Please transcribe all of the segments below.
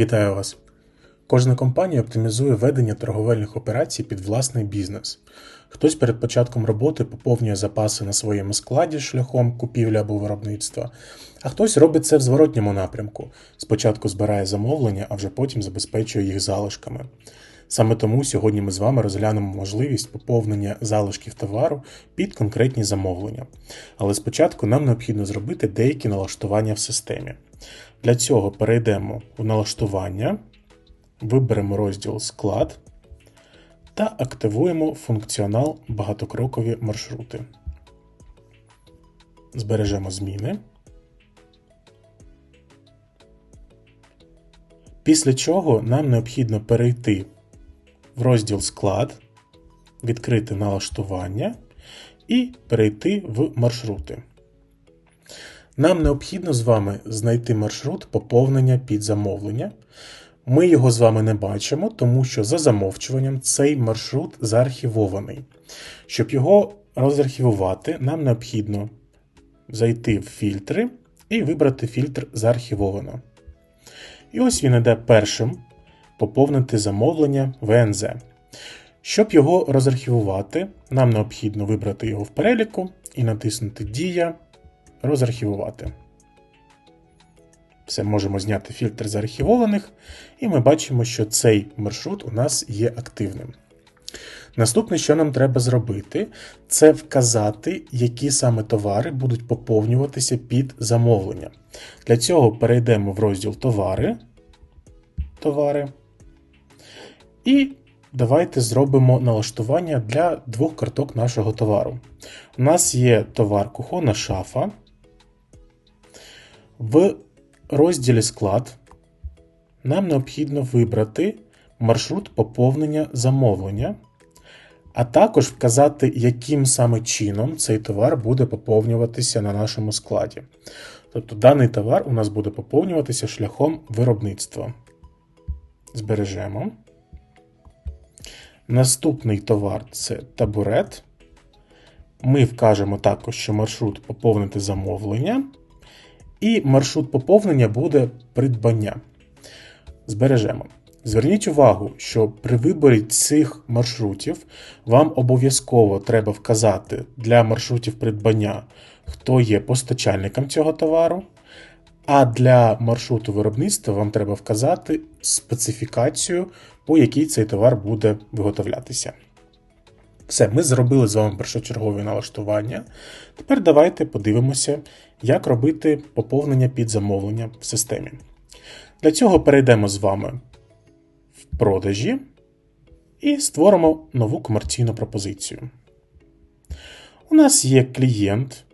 Вітаю вас! Кожна компанія оптимізує ведення торговельних операцій під власний бізнес. Хтось перед початком роботи поповнює запаси на своєму складі шляхом купівлі або виробництва, а хтось робить це в зворотньому напрямку. Спочатку збирає замовлення, а вже потім забезпечує їх залишками. Саме тому сьогодні ми з вами розглянемо можливість поповнення залишків товару під конкретні замовлення. Але спочатку нам необхідно зробити деякі налаштування в системі. Для цього перейдемо у налаштування, виберемо розділ Склад та активуємо функціонал багатокрокові маршрути. Збережемо зміни. Після чого нам необхідно перейти в розділ Склад, відкрити налаштування і перейти в маршрути. Нам необхідно з вами знайти маршрут поповнення під замовлення. Ми його з вами не бачимо, тому що за замовчуванням цей маршрут заархівований. Щоб його розархівувати, нам необхідно зайти в фільтри і вибрати фільтр заархівовано. І ось він іде першим поповнити замовлення ВНЗ. Щоб його розархівувати, нам необхідно вибрати його в переліку і натиснути Дія розархівувати. Все, можемо зняти фільтр заархівованих, і ми бачимо, що цей маршрут у нас є активним. Наступне, що нам треба зробити, це вказати, які саме товари будуть поповнюватися під замовлення. Для цього перейдемо в розділ Товари. Товари. І давайте зробимо налаштування для двох карток нашого товару. У нас є товар кухонна шафа. В розділі Склад нам необхідно вибрати маршрут поповнення замовлення, а також вказати, яким саме чином цей товар буде поповнюватися на нашому складі. Тобто даний товар у нас буде поповнюватися шляхом виробництва. Збережемо. Наступний товар це табурет. Ми вкажемо також, що маршрут поповнити замовлення. І маршрут поповнення буде придбання. Збережемо. Зверніть увагу, що при виборі цих маршрутів вам обов'язково треба вказати для маршрутів придбання, хто є постачальником цього товару. А для маршруту виробництва вам треба вказати специфікацію, по якій цей товар буде виготовлятися. Все, ми зробили з вами першочергові налаштування. Тепер давайте подивимося, як робити поповнення під замовлення в системі. Для цього перейдемо з вами в продажі і створимо нову комерційну пропозицію. У нас є клієнт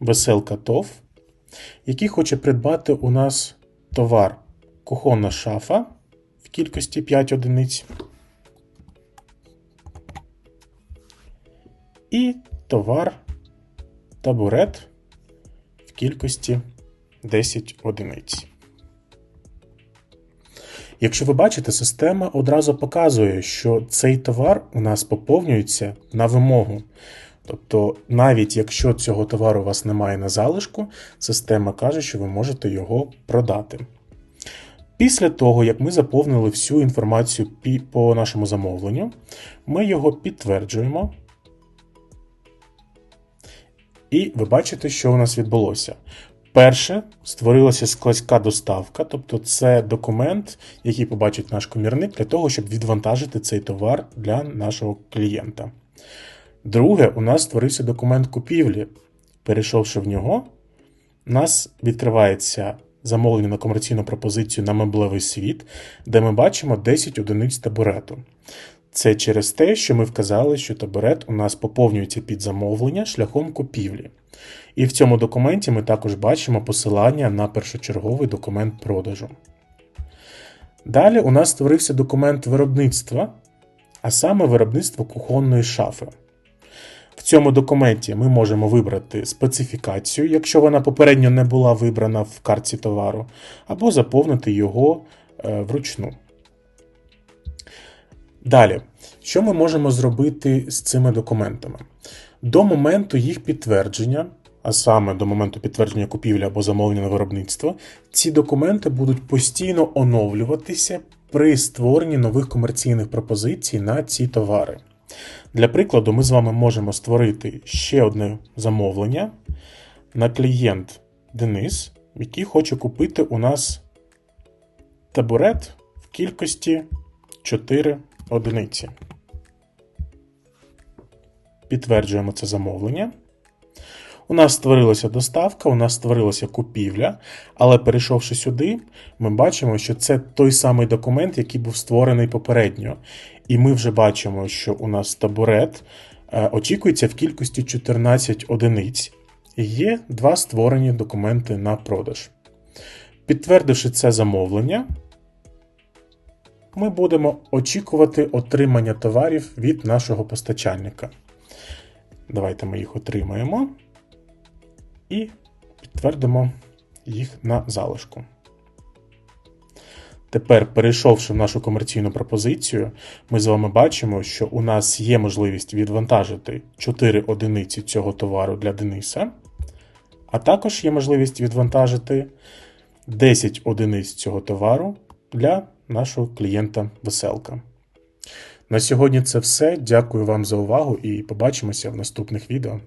Веселка ТОВ, який хоче придбати у нас товар кухонна шафа в кількості 5 одиниць. І товар табурет кількості 10 одиниць. Якщо ви бачите, система одразу показує, що цей товар у нас поповнюється на вимогу. Тобто, навіть якщо цього товару у вас немає на залишку, система каже, що ви можете його продати. Після того, як ми заповнили всю інформацію по нашому замовленню, ми його підтверджуємо. І ви бачите, що у нас відбулося. Перше, створилася складська доставка, тобто це документ, який побачить наш комірник для того, щоб відвантажити цей товар для нашого клієнта. Друге, у нас створився документ купівлі. Перейшовши в нього, у нас відкривається замовлення на комерційну пропозицію на меблевий світ, де ми бачимо 10 одиниць табурету. Це через те, що ми вказали, що табурет у нас поповнюється під замовлення шляхом купівлі. І в цьому документі ми також бачимо посилання на першочерговий документ продажу. Далі у нас створився документ виробництва, а саме виробництво кухонної шафи. В цьому документі ми можемо вибрати специфікацію, якщо вона попередньо не була вибрана в картці товару, або заповнити його е, вручну. Далі, що ми можемо зробити з цими документами? До моменту їх підтвердження а саме до моменту підтвердження купівлі або замовлення на виробництво, ці документи будуть постійно оновлюватися при створенні нових комерційних пропозицій на ці товари. Для прикладу, ми з вами можемо створити ще одне замовлення на клієнт Денис, який хоче купити у нас табурет в кількості 4 одиниці. Підтверджуємо це замовлення. У нас створилася доставка, у нас створилася купівля, але перейшовши сюди, ми бачимо, що це той самий документ, який був створений попередньо. І ми вже бачимо, що у нас табурет е, очікується в кількості 14 одиниць. Є два створені документи на продаж. Підтвердивши це замовлення, ми будемо очікувати отримання товарів від нашого постачальника. Давайте ми їх отримаємо і підтвердимо їх на залишку. Тепер, перейшовши в нашу комерційну пропозицію, ми з вами бачимо, що у нас є можливість відвантажити 4 одиниці цього товару для Дениса, а також є можливість відвантажити 10 одиниць цього товару для нашого клієнта Веселка. На сьогодні це все. Дякую вам за увагу і побачимося в наступних відео.